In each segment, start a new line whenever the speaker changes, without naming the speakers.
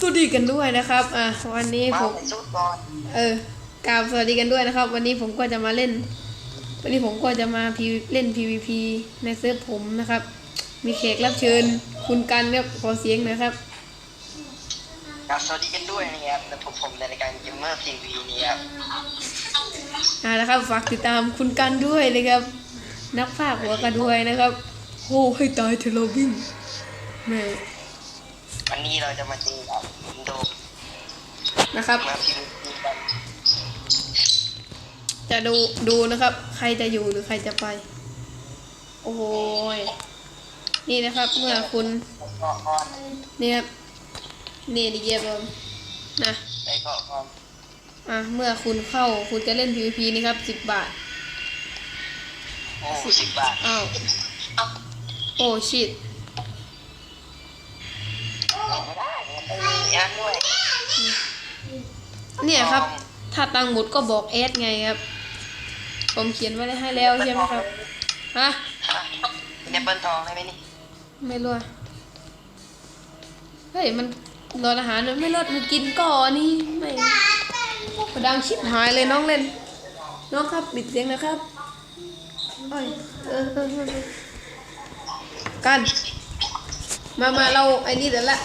สวัสดีกันด้วยนะครับ อะวันนี้
มา
ผม
ใส่ชุดก่อน
เออกราบสวัสดีกันด้วยนะครับ วันนี้ผมก็จะมาเล่น วันนี้ผมก็จะมา PV เล่น PVP ในเซิร์ฟผมนะครับ มีแขกรับเชิญ คุณกันครับขอเสียงหนะครับ
ครับสวัสดีกันด้วยนะครับและผมผมในรายการเกมเมอร์ทีวีนี่ครับ
อ่านะครับฝากติดตามคุณกันด้วยนะครับ นักภาคหัวกันด้วยนะครับโอ้ให้ตายเทโลบินแม่
วันนี้เราจะมาเจอกับโดม
นะครับ
มาทีวีกัน
จะดูดูนะครับ ใครจะอยู่หรือใครจะไป โอ้โหยนี่นะครับ เมื่อคุณ
เกาะก่อน
เนี่ยครับนี่ดีเยี่ยมนะ
ไปเกาะก่อน
อะ เมื่อคุณเข้าคุณจะเล่น PVP นี่ครับสิบบาท
โอ้สิบบาท
อ้าวโอ้ชิต
ไม่ได้ มันต้องมีอันด้วย
เนี่ยครับ ถ้าตังค์หมดก็บอกแอดไงครับ ผมเขียนไว้ให้แล้วใช่ไหมครับฮะ
เนี่ยเปิ้ลทองได้ไหมนี่
ไม่รู้อะเฮ้ยมันรอนอาหารมันไม่ลดมันกินก่อนนี่ไม่ดังชิบหายเลยน้องเล่น น้องครับปิดเสียงนะครับโอ้ยเออเออเออเออกันมามาเราไอ้นี่เดี๋ยวละ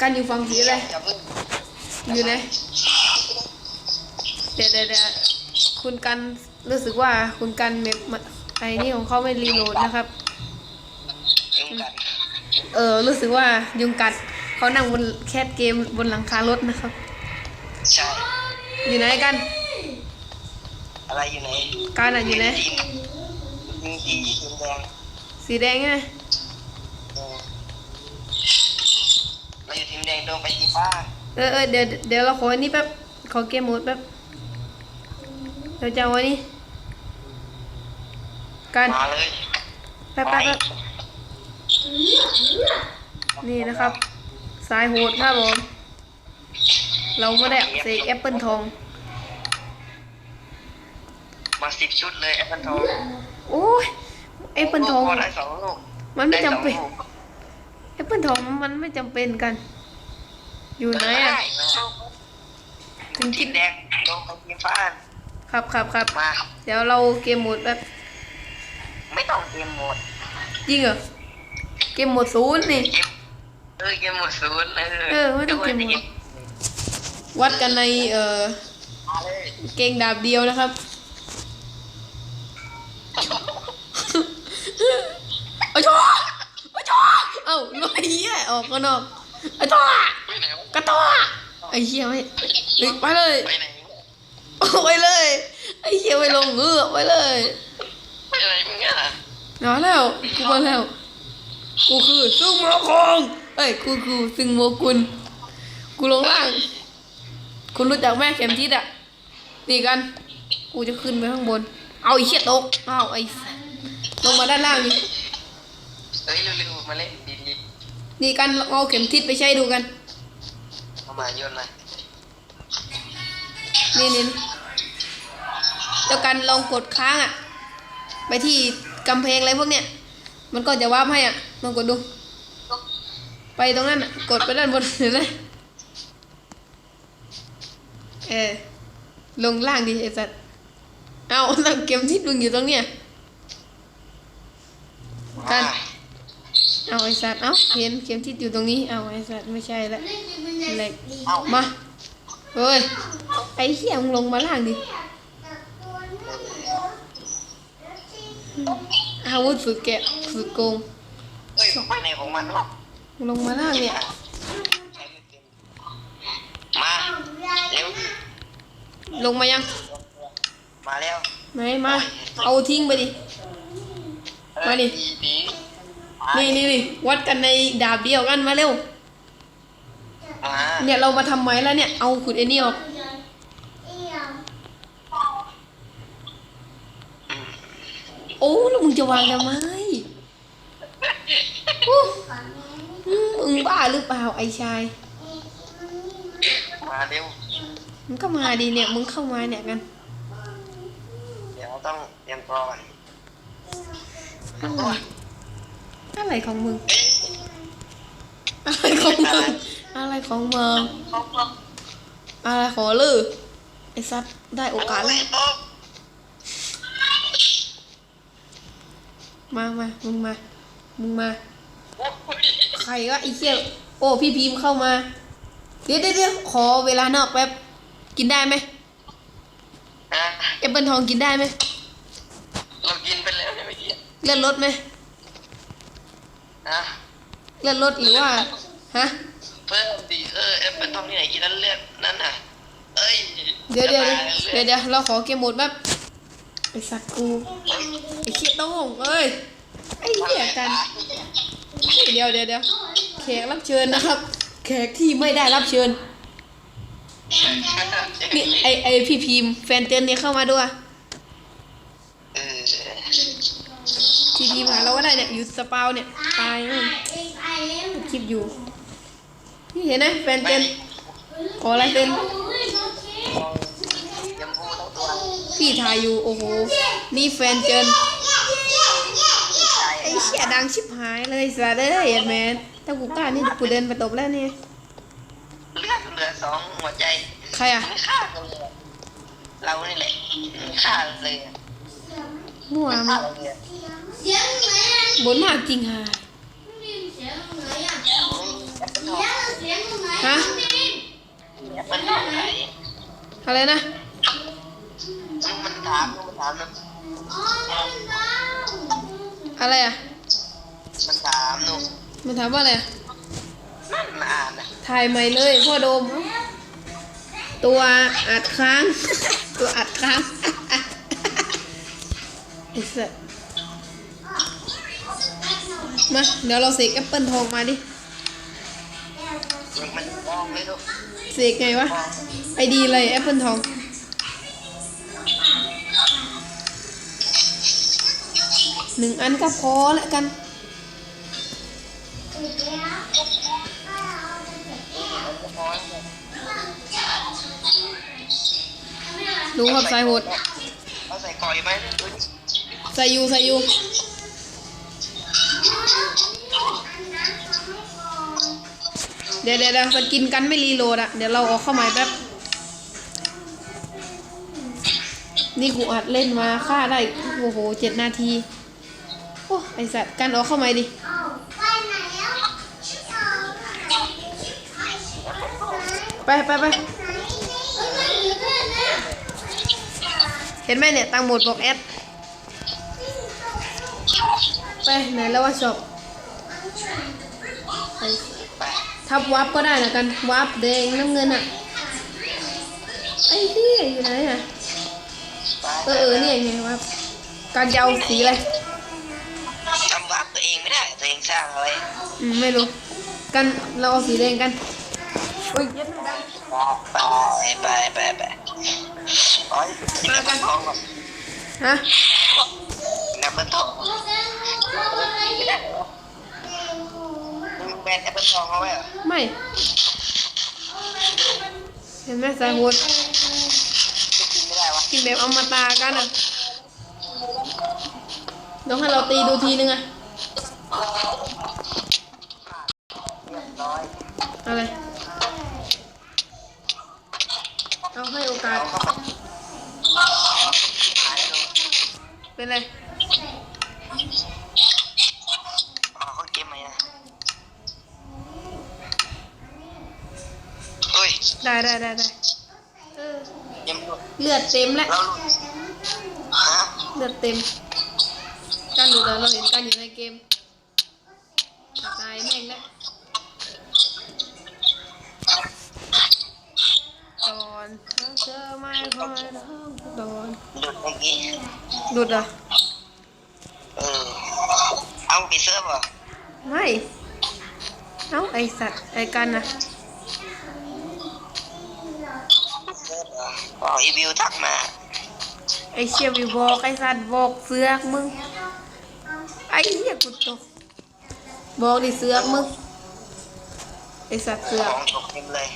กันอยู่ฝั่งสีอะไร
จะพึ่ง
อยู่ไหนเดี๋ยวเดี๋ยวเดี๋ยวคุณกันรู้สึกว่าคุณกันเมกไอ้นี่ของเขาไม่รีโหลดนะครับ
ยุ่งกัน
เออรู้สึกว่ายุงกัดเขานั่งบนแคสเกมบนหลังคารถนะครับ
ใช่
อยู่ไหนกัน
อะไรอยู่ไหน
การอะอยู่ไหน
ทีมทีมทีมทีมแดง
สีแดงไง
เออ เราอยู่ทีมแดงโดนไปทีมฟ้า
เออเออเดี๋ยวเดี๋ยวเราขออันนี้แป๊บขอเกมโหมดแป๊บเราจะเอาอันนี้กัน
มาเลย
แป๊บแป๊บแป๊บนี่นะครับ สายโหดครับผมเราไม่ได้เสกแอปเปิลทอง
มาสิบชุดเลยแอปเปิลทอง
โอ้ยแอปเปิลทอง
พอได้สองลูก
มันไม่จำเป็น
ด้สองลูก
แอปเปิลทองมันไม่จำเป็นกัน อยู่ไหนอะ
ด้ถึงทีมแดงโดนไปทีมฟ้า
ครับครับครับ
มา
เดี๋ยวเราเกมโหมดแบบ
ไม่ต้องเกมหมด
จริงเหรอ เกมโหมดศูนย์นี่
เกมเออเกมหมดศูนย์เออ
เออไม่ต้องเกมหมดวัดกันในเอ่อ
มาเลย
เกงดาบเดียวนะครับไอ้จ้าไอ้จ้าเอ้าลอยเหี้ยออกก็นอกไอ้จ้า
ไปไหนวะ
กระตัวไอ้เหี้ยไม่เฮ้ยไปเลย
ไปไหน
ไปเลยไอ้เหี้ยไปลงเงือกไปเลย
ไปไหนมึงอะ
มาแล้วกูมาแล้วกูคือซึ่งโมคงเอ้ยกูคือซึ่งโมกุลกูลงล่าง คุณรู้จักแม่เข็มทิศอะนี่กัน กูจะขึ้นไปข้างบน เอาไอ้เหี้ยตกเอาไอ้สัสลงมาด้านล่างนี่
เฮ้ยเร็วๆมาเล่นดี
นี่กันเอาเข็มทิศไปใช้ดูกัน
ๆเอา มาโยนมา
นี่นี่นี่เดี๋ยวกันลองกดค้างอะ ไปที่กำแพงอะไรพวกเนี้ย มันก็จะวาร์ปให้อะลองกดดู ไปตรงนั้นอะ กดไปด้านบนเห็นไหมเออ ลงล่างดิไอ้สัตว์เอาแล้วเข็มทิศมึงอยู่ตรงเนี้ยกัน เอาไอ้สัตว์เอาเห็นเข็มทิศอยู่ตรงนี้เอาไอ้สัตว์ไม่ใช่ละเหล็ก
เอา
มาเฮ้ยไอ้เหี้ยมึงลงมาล่างดิอาวุธสุดแกะสุดโกง
เฮ้ยไปไหนของมันวะ
มึงลงมาล่างเนี่ย
ใช้ไม่เป็นมาเร็ว
ลงมายัง
มาแล้ว
ไหนมา เอาทิ้งไปดิ มาดิ
ดี
นี่นี่นี่วัดกันในดาบเดียวกันมาเร็ว
มา
เนี่ยเรามาทำไมแล้วเนี่ย เอาขุดไอ้นี่ออก โอ้แล้วมึงจะวางทำไมโอ้อืมมึงบ้าหรือเปล่าไอ้ชาย
มาเร็ว
มึงก็มาดีเนี่ย มึงเข้ามาเนี่ยกัน
เดี๋ยวต้องเตรียมตัวก่อน
อะไร อะไรของมึง
เอ้ย
อะไรของมึงออะไรของเมืองอะไรขอลือไอ้สัตว์ได้โอกาสแล้ว มามามึงมา มึงมา ใครวะไอ้เหี้ยโอ้ พี่พีมเข้ามาเดี๋ยวเดี๋ยวเดี๋ยวขอเวลานอกแป๊บ กินได้ไหม
ฮะ
แอปเปิลทองกินได้ไหม
เรากินไปแล้วเนี่ยเมื่อกี้
เลือดลดไหม
ฮะ
เลือดลดหรือว่าฮะ
เพิ่มดิเออแอปเปิลทองที่ไหนกินนั่นเลือดนั่นน่ะเอ้ย
เดี๋ยวเดี๋ยว
จะ
เดี๋ยว
ตา
เดี๋ยวเดี๋ยวเราขอเกมโหมดแป๊บไอ้สัตว์กู
เอ้ย
ไอ้เขี้ยโต้งเอ้ยไอ้เหี้ยกันเดี๋ยวเดี๋ยวเดี๋ยวแขกรับเชิญนะครับ แขกที่ไม่ได้รับเชิญนี่ไอไอพี่พีมแฟนเจนเนี่ยเข้ามาด้วย
เออ
พี่พีมหาเราก็ได้เนี่ยอยู่สปาวเนี่ยตายมั้งคลิปอยู่นี่เห็นไหมแฟนเจนขอลายเซ็น
ยำพูทั้งตัว
พี่ถ่ายอยู่โอ้โหนี่แฟนเจนไอ้เชี่ยดังชิบหายเลยสาเด้อเอ็ดแมนถ้ากูกล้านี่กูเดินไปตบแล้วเนี่ย
เลือดเหลือสองหัวใจ
ใครอะ
ไม่ฆ่ากันเลยอะเรานี่แหละไม่ฆ่าเลยอะ
มั่ว
ไม่
มั้
ฆ่างเลยอะ
บนมากจริงฮะ
แอปเปิลทอง
ฮะ
แอปเปิลทองไหน
อะไรนะ
ลูกมันถามลูกมันถามนะ
อะไรอะ
มันถามหนู
มันถามว่าอะไรอะ
นั่นมาอ่านนะ
ถ่ายใหม่เลยพ่อโดม ตัวอัดค้าง ตัวอัดค้างไอ้สัส มาเดี๋ยวเราเสกแอปเปิลทองมาดิ
มันมองเลยลูก
เสกไงวะไอดีอะไรแอปเปิลทองหนึ่งอันก็พอแล้วกันดูครับสายโหด
เอาใส่ก่อยไหมดูดิ
ใส่อยูใส่อยู ดี๋ยวเดี๋ยวเดี๋ยวสกินกันไม่รีโหลดอะเดี๋ยวเราออกเข้าม่แป๊บ นี่กูอัดเล่นมาค่าได้ โอ้โหเจ็ดนาที โอ้ไอสัตว์กันออกเข้าม่ดิไปไปไปเห็นไหมเนี่ยตังหมดบอกแอดไปไหนแล้วว่าชอบ ทับวับก็ได้นะกัน วับแดงน้ำเงินอะไอ้ที่อยู่ไหนอะ
ไป
เออเออเนี่ยไงวับการจะเอาสีอะไร
จำวับตัวเองไม่ได้ตัวเองสร้างอะไร
อืมไม่รู้ กันเราเอาสีแดงกันโอ้ยเย็ดไม่ได้
ไปไปไปไปโอ้ยกินแอปเปิลทองก่อน
ฮะ
กินแอปเปิลทองไม่ได้เหรอมึงแบนแอปเปิลทอง เขาไว้เหรอ
ไม่เห็นไหมสายโหด
จะกินไม่ได้วะ
กินแบบอมตะกันอะต้องให้เราตีดูทีนึงอะ
เรียบร้อย
อะไรเอาให้โอกาส
เอาเข้าไปหายแล้ว
เป็นไร
อ๋อเขาเกมไหมนะเฮ้ย
ได้ได้ได้ได้เออ
ยังหลุด
เลือดเต็มแล้ว
เราหลุดฮะ
เลือดเต็มการหลุดอะเราเห็นการอยู่ในเกมตายแม่งแล้วตอนเธอไม่คอยร้องตอน
หลุดเมื่อกี้
หลุดเหรอะ
เออเอาไปเซิร์ฟเหรอ
ไม่เอ้าไอสัตว์ไอกันนะ
เซิร์ฟเหร ออ๋ออีวิวทักมา
ไอเชียวิบอกไอสัตว์บอกเสือกมึง ไอเหี้ยกูตก บอกดิเสือกมึง ไอสัตว์เสื
ข
อก
องตกเต็มเลย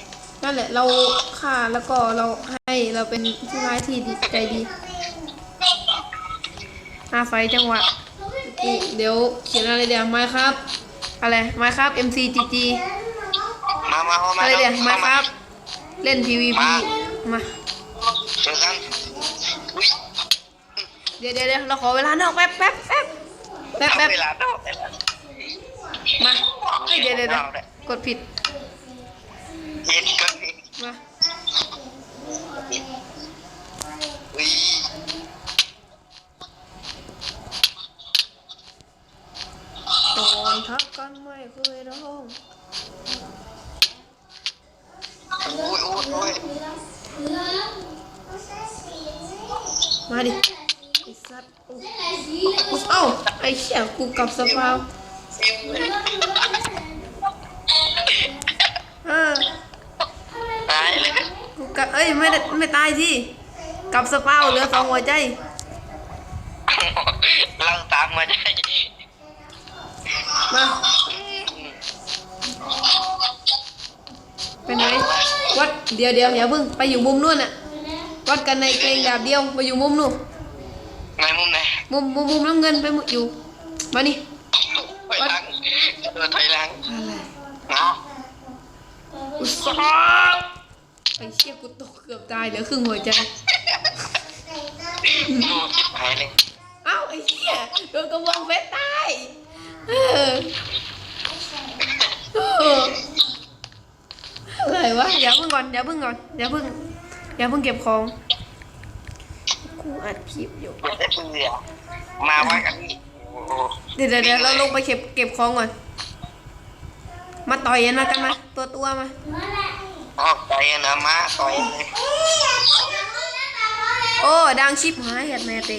นั่นแหละเราฆ่าแล้วก็เราให้เราเป็นผู้ร้ายที่ดีใจดีห้าไฟจังหวะนี่เดี๋ยวเขียนอะไรเดี๋ยวไม้ครับ อะไรไม้ครับ MCGG
มามาเข้ามา
อะไรเดี๋ยวมา
ข้
ครับ เล่น PVP มา
เจอกันอุ้ย
เดี๋ยวเดี๋ยวเดี๋ยวเราขอเวลานอกแป๊บแป๊บแป๊บแป๊บแป๊บ
เวลาเท่าไหร่ละ
มาเฮ้ยเดี๋ยวเดี๋ยวเดี๋ยวกดผิด
เย็นกัน
มา
อุ้ย
ตอนทักกันไม่เคยร้อง
โอ้ยโอ้ยโอ้ย
มาดิไอ้สัตว์โอ้กูเอ้าไอ้เชี่ยกูกลับสภาวเออ
ตายเลย
กูกลับเอ้ยไม่ได้ไม่ตายสิกลับสภาวเหลือสองหัวใจ
เราตามมาได้
มาไปไหนวัดเดี๋ยวเดี๋ยวอย่าเพิ่งไปอยู่มุมนู่นน่ะ วัดกันในเกรงดาบเดียวไปอยู่มุมนู่น
ไงมุมไหน
มุมมุมมุมน้ำเงินไปหมดอยู่ มานี่
ถอยหลังเออถอยหลัง
อะไร
เนาะ
กูสอบไอ้เชี่ยกูตกเกือบตายเหลือครึ่งหัวใจ
โง่ชิบหายเลย
เอ้าไอ้เชี่ยโดนกระบองเพชรตายเออเอออะไรวะอย่าเพิ่งก่อนอย่าเพิ่งก่อนอย่าเพิ่ง อย่าเพิ่งเก็บของกูอัดคลิปอยู่
ไม่ได้เบื่อมาว่ากันนี่โอ้โห
เดี๋ยวเดี๋ยวเดี๋ยวเราลงไปเก็บเก็บของก่อน มาต่อยกันมากันมา ตัวตัวมา
ออกต่อยนะมาต่อยเลย
โอ้ดังชิบหายเหตุแม่เตะ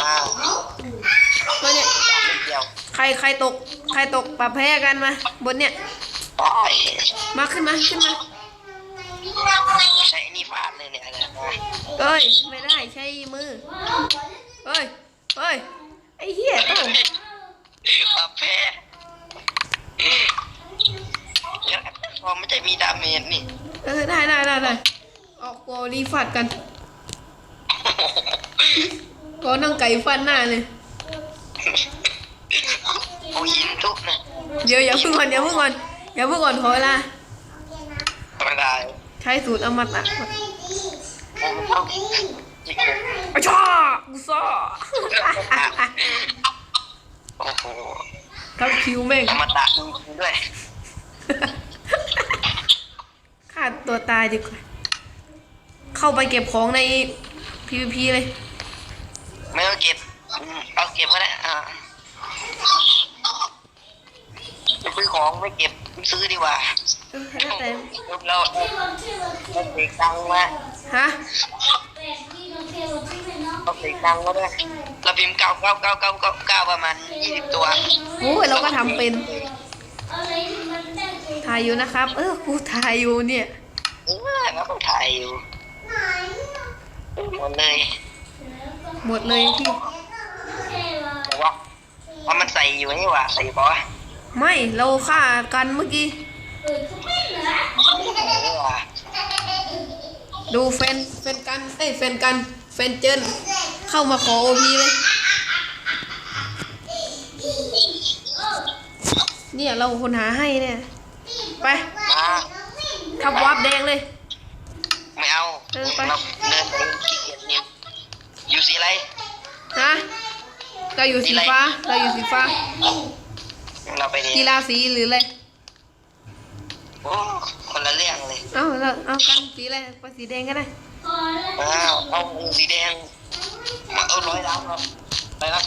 มา
มาเนี่ย
ไม่เดียว
ใครใครตก ใครตกปรับแพ้กันมา บนเนี่ย
ต่อย
มาขึ้นมาขึ้นมา
ใช้นี่ฟาดเลยเนี่ยนะ
เอ้ยไม่ได้ใช้มือเอ้ยเอ้ยไอ้เหี้ยต้อง
มาแพ้แล้วพอไม่จะมีดาเมจนี่
เออได้ได้ได้ได้ออกโกรีฟัดกันก็นั่งไก่ฟันหน้าเลย
โอ้ยินทุกนะ
เดี๋ยวอย่าเพิ่งก่อนอย่าเพิ่งก่อนอย่าเพิ่งก่อนขอเวลา
ไม่ได้
ใช้สูตรอมตะ
โอ้ไม่ต้องจิกเลย
อ้ชอกูซ่อ
โอ้โห
กับคิวแม่ง
อมตะดูด้วย
ฆ่าตัวตายดีกว่า เข้าไปเก็บของใน PVP เลย
ไม่ต้องเก็บอืมเอาเก็บก็ได้อ่าจะซื้อของไม่เก็บ ซื้อดีกว่า
เออแล้วแต่
เราเราเด็กตังค์มา
ฮะ
เราเด็กตังค์มาด้วยเราพิมพ์เก้าเก้าเก้าเก้าเก้าเก้าประมาณยี่สิบตัว
โอ้ยเราก็ทำเป็นถ่ายอยู่นะครับ เออกูถ่ายอยู่เนี่ย
เออเราต้องถ่ายอยู่หมดเลย
หมดเลยพี่
แต่ว่าว่ามันใส่อยู่นี่หว่าใส่ปะวะ
ไม่เราฆ่ากันเมื่อกี้
นี่หว่า
ดูแฟนแฟนกันเอ้ยแฟนกันแฟนเจนเข้ามาขอโอพีเลย เนี่ยเราคนหาให้เนี่ย ไป
มา
ขับวาร์ปแดงเลย
ไม่เอา
เออไป
เราเดินไปขี้เกียจเนี่ยอยู่สีอะไร
ฮะเราอยู่สีฟ้า เราอยู่สีฟ้า
เราไปนี่
กีฬาสีหรืออะไร
โอ้คนละเรื่องเลย
เอาเราเอากันสีอะไรไปสีแดงก็ได้
อ้าวเอาสีแดงมาเอาร้อยล้านเราไปครับ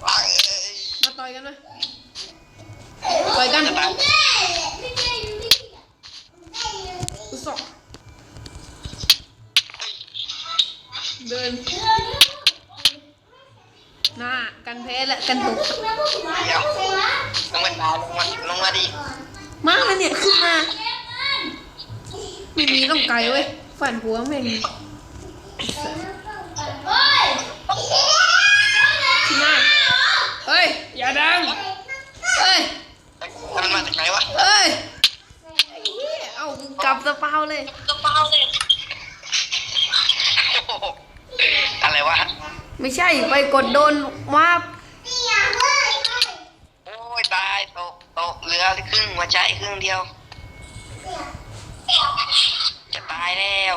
ไปเอ้ย
มาต่อยกันไหมต่อยกัน กันแพ้และกันตก
เดี๋ยวลงมาตายลงมาลงมาดิ
มาแล้วเนี่ยขึ้นมาไม่มีต้องไกลเว้ยฝันหัวแม่งขึ้นมาเฮ้ยอย่าดังเฮ้ย
มันมาจากไหนวะ
เอ้ยไอ้เหี้ยเอากูกลับสปาวเลย
กระเป๋าเลยโอ้โหอะไรวะ
ไม่ใช่ไปกดโดนวาบ
โอ้ายตกตกเหลือครึ่ง หัวใจครึ่งเดียว จะตายแล้ว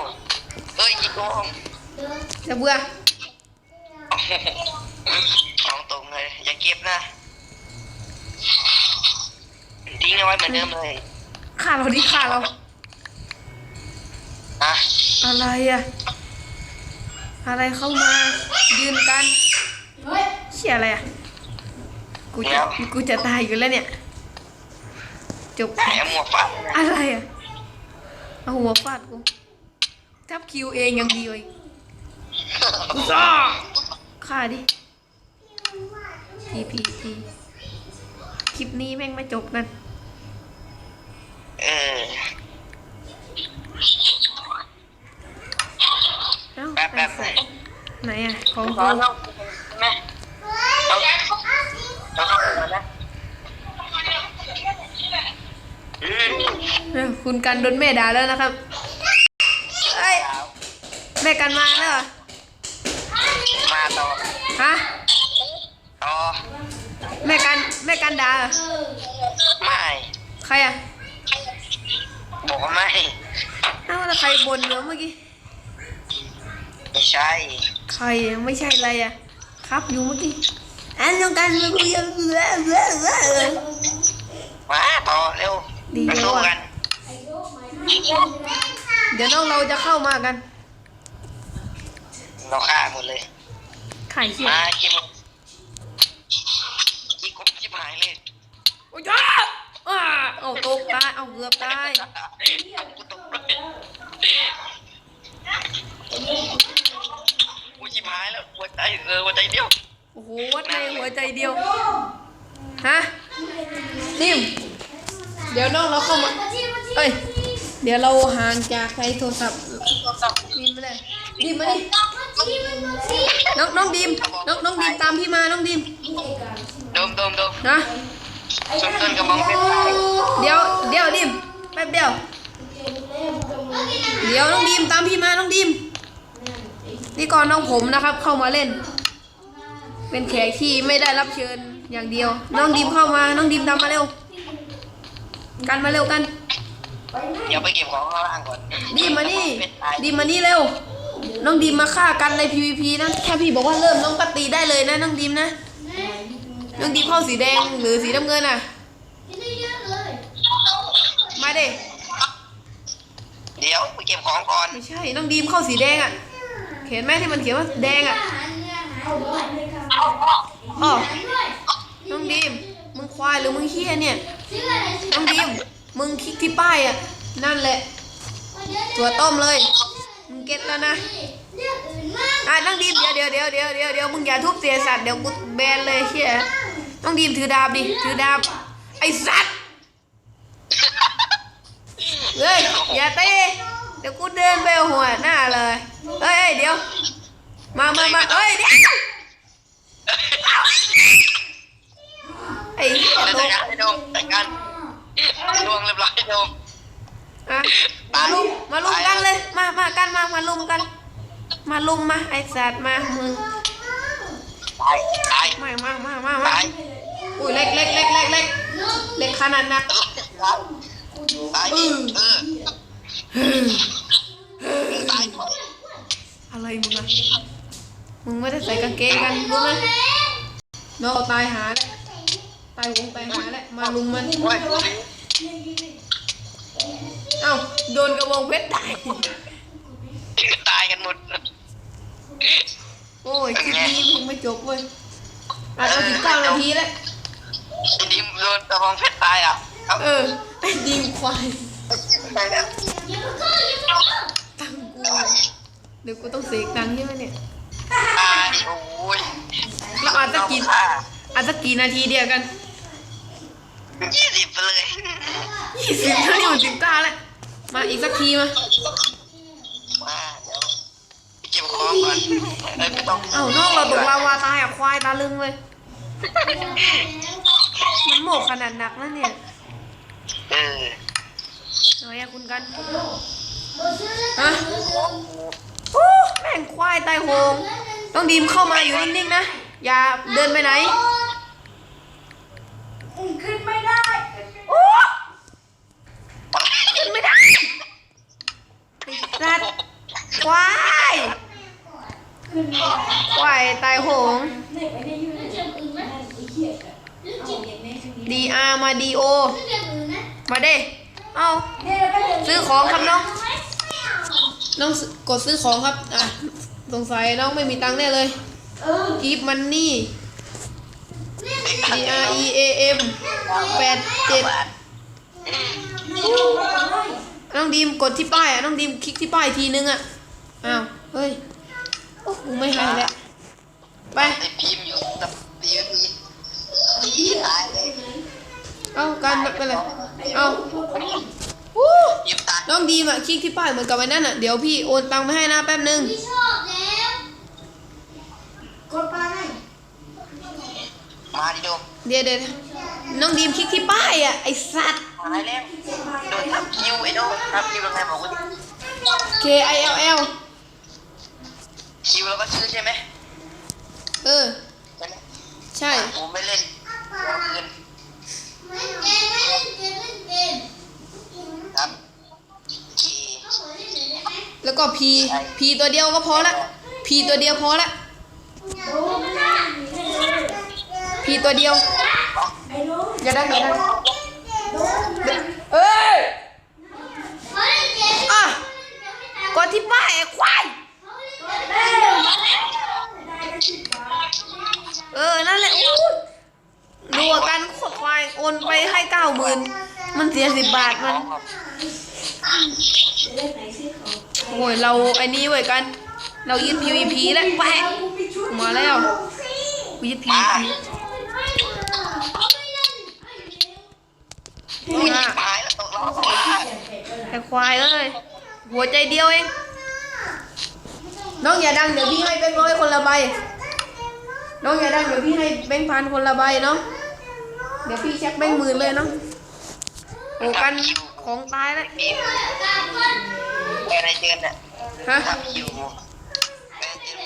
เอ้ยอีโกง
จะเบื่อ
โอ้โหของตรงเลย อย่าเก็บนะทิ้งเอาไว้เหมือนเดิมเลย
ฆ่าเราดิฆ่าเรา
อะ
อะไรอะอะไรเข้ามายืนกันเชี่ยอะไรอะกูจะกูจะตายอยู่แล้วเนี่ย จบ
ไอ้หมวกฟัน
อะไรอะเอาหัวฟาดกูทับคิวเองยังดีเลยซ่าฆ่าดิพีพีพีคลิปนี้แม่งไม่จบกัน
เออ
เอ้า
แป๊บแป๊บ
ไอ้สัสไหนอะของ
ขอ
กู
เล่าไหมเราเราเข้าไปก่อนนะอืม
เออ คุณกันโดนแม่ด่าแล้วนะครับเอ้ยแม่กันมาแล้วเหรอ
มาต่อ
ฮะ
ต่อ
แม่กันแม่กันด่าเหรอ
ไม่
ใครอะ
บอกว่าไม่
เอ้าแล้วใครบ่นเหรอเมื่อกี้
ไม่ใช่
ใครอะไม่ใช่อะไรอะครับอยู่เมื่อกี้อันต้องการมาคุยกันเบื่อเบื่อเบื่อเออ
มาต่อเร็ว
ดี
มาสู้
ว่ะ
กัน
เดี๋ยวน้องเราจะเข้ามากัน
เราฆ่าหมดเลย
ไข่เขีย
มาเกมกี่กบชิบหายเลย
โอ้ยจ้าอ่าเอาตกตายเอาเกือบตาย
กูตกเลยกูชิบหายแล้วหัวใจเออหัวใจเดียว
โอ้โหวัดในหัวใจเดียวฮะนิ่ม เดี๋ยวน้องเราเข้ามาเอ้ย เดี๋ยวเราห่างจากใช้โทรศัพท์ดีมไม่ได้ดีมมาดิน้องน้องดีมน้องน้องดีมตามพี่มาน้องดีม
โดมโดมโดม
นะ
ชนต้นกระบองเพชรตาย
เดี๋ยวเดี๋ยวดีมแป๊บเดียว เดี๋ยวน้องดีมตามพี่มาน้องดีมนี่ก่อนน้องผมนะครับ เข้ามาเล่น เป็นแขกที่ไม่ได้รับเชิญอย่างเดียว น้องดีมเข้ามา น้องดีมตามมาเร็ว กันมาเร็วกัน
เดี๋ยวไปเก็บของข้างล่างก่อน
ดีมมานี่
เพชรตาย
ดีมมานี่เร็วน้องดีมมาฆ่ากันใน PVP นะแค่พี่บอกว่าเริ่มน้องก็ตีได้เลยนะน้องดีมนะน้องดีมเข้าสีแดงหรือสีน้ำเงินอะมาเด้
เดี๋ยวไปเก็บของก่อน
ไม่ใช่น้องดีมเข้าสีแดงอะเห็นไหมที่มันเขียนว่าแดงอะอ๋อน้องดีม มึงควายหรือมึงเฮี้ยเนี่ยน้องดีมมึงคลิกที่ป้ายอะ นั่นแหละตัวต้มเลย มึงเก็ตแล้วนะอะน้องดีมเดี๋ยวเดี๋ยวเดี๋ยวเดี๋ยวเดี๋ยวเดี๋ยวมึงอย่าทุบเสียสัตว์เดี๋ยวกูแบนเลยเชี่ยน้องดีมถือดาบดิ ถือดาบ ไอ้สัตว์ เฮ้ย อย่าเตะเดี๋ยวกูเดินไปเอาหัวหน้าเลยเฮ้ยเฮ้ย เดี๋ยว มามามาเฮ้ย เดี๋ยวไอ้เหี้ย
แล้ว
ต
จัด
ก
การให้โดมจัดการลว งเรียบร้อยโดม
อะมาลุมมาลุมกันเลย มามากันมามาลุมกัน มาลุมมาไอ้สัตว์มามึง
ตายตาย
มามามามามา
ตาย
อุ้ยเล็กเล็กเล็กเล็กเล็กเล็กขนาดหนัก
ตายดิเออตาย
อะไรมึงอะมึงไม่ได้ใส่กางเกงกันรู้ไหมน้องตายหาแล้วตายวงตายหาแล้วมาลุมมัน
โอ้ย
เอ้าโดนกระบองเพชรตาย
ตายกันหมด
โอ้ยคลิปนี้มึงไม่จบเว้ยอะเราถึงเก้านาทีแล้ว
ไอ้ดิมโดนตะบองเพชรตายอะครับ
เออไอ้ยิงควาย
ตายแล้ว
ตังกูเดี๋ยวกูต้องเสกตังค์ใช่ไหมเนี่ย
ตายโอ้ย
เราอาจจะกินอาจจะกี่นาทีเดียวกัน
ยี่สิบไปเลย
ยี่สิบเท่านี้มันถึงเก้าแล้ว มาอีกสักทีมา
มาเดี๋ยวไปเก็บของก่อนเอ้ยไม่ต้อง
เอ้าน้องเราตกลาวาตายอะควายตาลึงเลยมันโหมกขนาดหนักนะเนี่ย
เออ
น้อยอะคุณกันฮะโอ้แม่งควายตายโหง ต้องดีมเข้ามาอยู่นิ่งๆนะ อย่าเดินไปไหน
ขึ้นไม่
ไม่ได้สัตว
์
ควายควายตายโหงดีอามาดีโอ มาเด้เอาซื้อของครับน้องน้องกดซื้อของครับ อะ สงสัยน้องไม่มีตังค์แน่เลยกีฟมันนี่ D R E A M แปดเจ็ด น้องดีมกดที่ป้ายอะน้องดีมคลิกที่ป้ายทีนึงอะอ้าวเฮ้ยโอ้กูไม่ให้แล้วไป
ไอพิมพ์อยู่กับพีพีตายเลย
เอากันไปเลยเอาวู้
ยิบตาย
น้องดีมอะคลิกที่ป้ายเหมือนกับไอ้นั่นอะเดี๋ยวพี่โอนตังค์ไปให้นะแป๊บนึง
มาดิโดม
เดี๋ยวเดี๋ยวน้องดีมคลิกที่ป้ายอะไอสัตว์
ตายแล้วโดนทับคิวไอ้โดมทับคิวยังไงบอกว่า
K I L L
คิวแล้วก็ชื่อใช่ไหม
เออ
ใช่ไหม
ใช่
ผมไม่เล่นเอาคืนครับคี
แล้วก็ P P ตัวเดียวก็พอละ P ตัวเดียวพอละ P ตัวเดียวอย่าดังอย่าดังเอ้ยอะกดที่ป้ายไอ้ควายเออ นั่นแหละดูกันขดควายโอนไปให้เก้าหมื่นมันเสียสิบบาทมัน โอ้ย เราไอ้นี้ไว้กัน เรายึด PVP แล้วแปะมาแล้วยึด PVP
อุ้ยตายแล้วตกรอบ
ไอ้ควายเอ้ยหัวใจเดียวเอง น้องอย่าดังเดี๋ยวพี่ให้แบงค์ร้อยคนละใบ น้องอย่าดังเดี๋ยวพี่ให้แบงค์พันคนละใบเนาะ เดี๋ยวพี่เช็คแบงค์หมื่นเลยเนาะ โอ้กันของตายแล้ว
แกในเจนเนี่ย
ฮะ
ทับคิวแกในเจน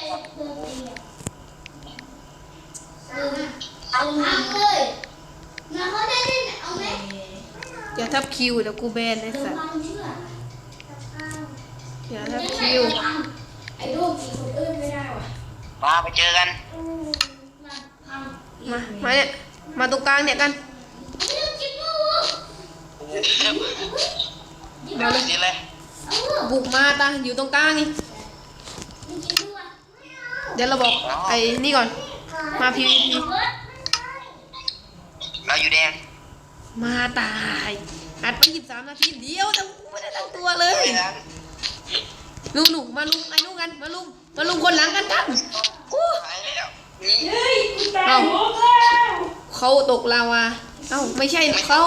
อ ย่าทับคิวเดี๋ยวกูแบนไอ้สัสอย่าทับคิว
ไอ้ลูกมีคนอื่นไม่ได้ว่ะ
มาไปเจอกัน
มา มาเนี่ย มาตรงกลางเนี่ยกันเดี๋ยวเลย
ดีเลย
บุกมาตาอยู่ตรงกลางนี่ เดี๋ยวเราบอกไอ้นี่ก่อน มา PVP
เราอยู่แดง
มาตายอัดไปยี่สามนาทีเดียวแต่กูไม่ได้ตั้งตัวเลย
ไปนะ
ลุงหนูมาลุงไอ้นู่นกันมาลุงมาลุงคนหลังกันกันโอ้
ไปแล้ว
เอ้าเขาตกลาวาเอ้าไม่ใช่เขา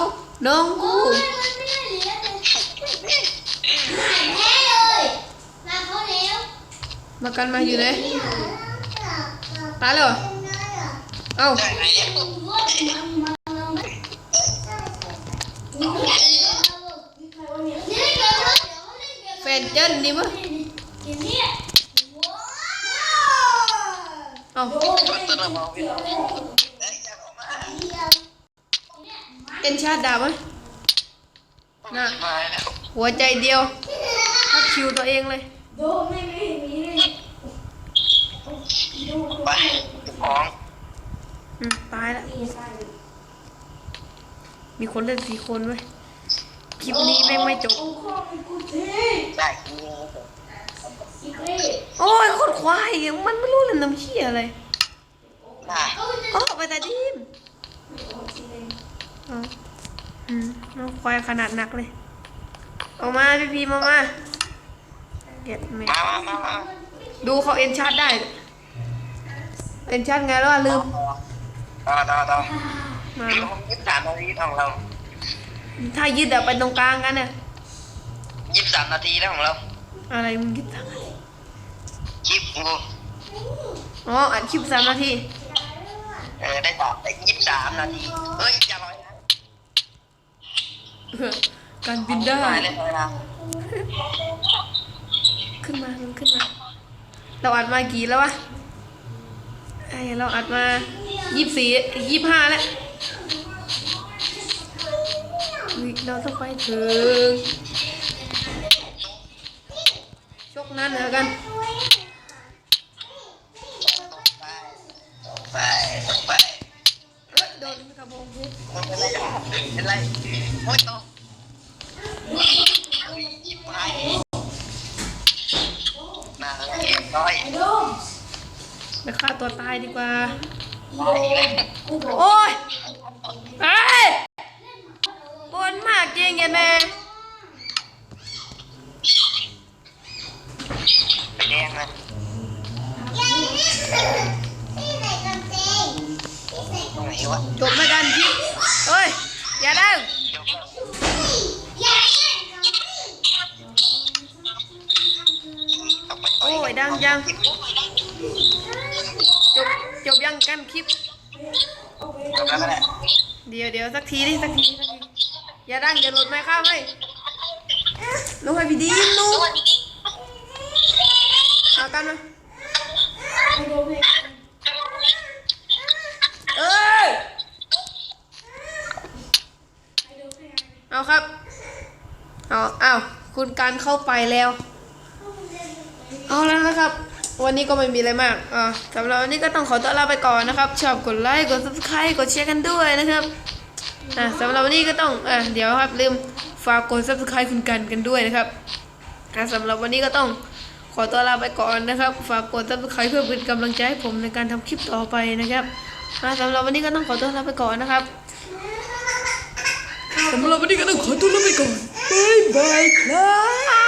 น้องกูมากันมาอยู่ไหนตายแล้วเหรอเอ้า
ได้ไหนเนี่ย
แฟนเจิ้นนี่มั้งเอ้า
ต้นต้นเราบอกพี่เอ้ยอย่าออกมา
เอ็นชาร์ดดาบมั้ยน่ะ
มาแล้ว
หัวใจเดียวทับคิวตัวเองเลย
โดนไม่ไม่มีเลย
ไปของ
อืมตายแล้วมีคนเล่นสี่คนเว้ยค ลิปนี้แม่งไม่จบ
เอาข้อไปกูที
ได้ยิง
อีกเลย
โอ้ยโคตรควายมันไม่รู้เล่นน้ำเชี่ยอะไร
น่ะ
โอ้ไปแต่ดีมเอาอืมน้องควายขนาดหนักเลย ออกมาพี่พีมามาเก็บไม่
มามามามา
ดูเขาเอ็นชาร์ดได้ เอ็นชาร์ดไงแล้วอะลืม
ต่อต่อต่อ
มา
เดี๋ยวผมยึดสามนาทีของเรา
ถ้ายึดอะไปตรงกลางกันเนี่ย
ยี่สิบสามนาทีแล้วของเรา
อะไรมึงยึดทาง
คลิปกู
อ๋ออัดคลิปสามนาที
เออได้ต่อได้ยี่สิบสามนาทีเฮ้ยอย่าลอยนะ
การบินได้
ลอยเลยลอยนะ
ขึ้นมามันขึ้นมา เราอัดมากี่แล้ววะไอเราอัดมายี่สี่ยี่ห้าแล้ว วิกเราต้องไปถึงชกนั้นแล้กันไปตกไปเอ้ยโดน
กันเป็นไรเป็นไรโอ้ยตกไปมาเกมน้อย
ไป
ฆ่าตัวตายดีกว่า โอ้ย แกแน่
ไปแดงเลยตรงไหนวะ
จบไม่กันพี่เฮ้ย อย่าดัง
เดี๋ยวต้องไปต่
โอ้ยดังยัง จบ จบยังกันคลิป
จบแล้วก็ได้
เดี๋ยวเดี๋ยวสักทีดิสักทีสักที อย่าดังอย่าหลุดไม่ข้ามให้ลูกให้พี่ดีมลูกเอากันมา
ไอ้โดมให้
เอ้ย
ไอ้โดมให้
เอาครับเอาเอาคุณการเข้าไปแล้ว เอาแล้วนะครับ วันนี้ก็ไม่มีอะไรมาก อ่าสำหรับวันนี้ก็ต้องขอตัวลาไปก่อนนะครับ ชอบกดไลค์ กด subscribe กดแชร์กันด้วยนะครับ อ่าสำหรับวันนี้ก็ต้องอ่าเดี๋ยวครับลืมฝากกด subscribe คุณกันกันด้วยนะครับอ่าสำหรับวันนี้ก็ต้องขอตัวลาไปก่อนนะครับ ฝากกด subscribe เพื่อเป็นกำลังใจให้ผมในการทำคลิปต่อไปนะครับอ่าสำหรับวันนี้ก็ต้องขอตัวลาไปก่อนนะครับสำหรับวันนี้ก็ต้องขอตัวลาไปก่อนบายบายครับ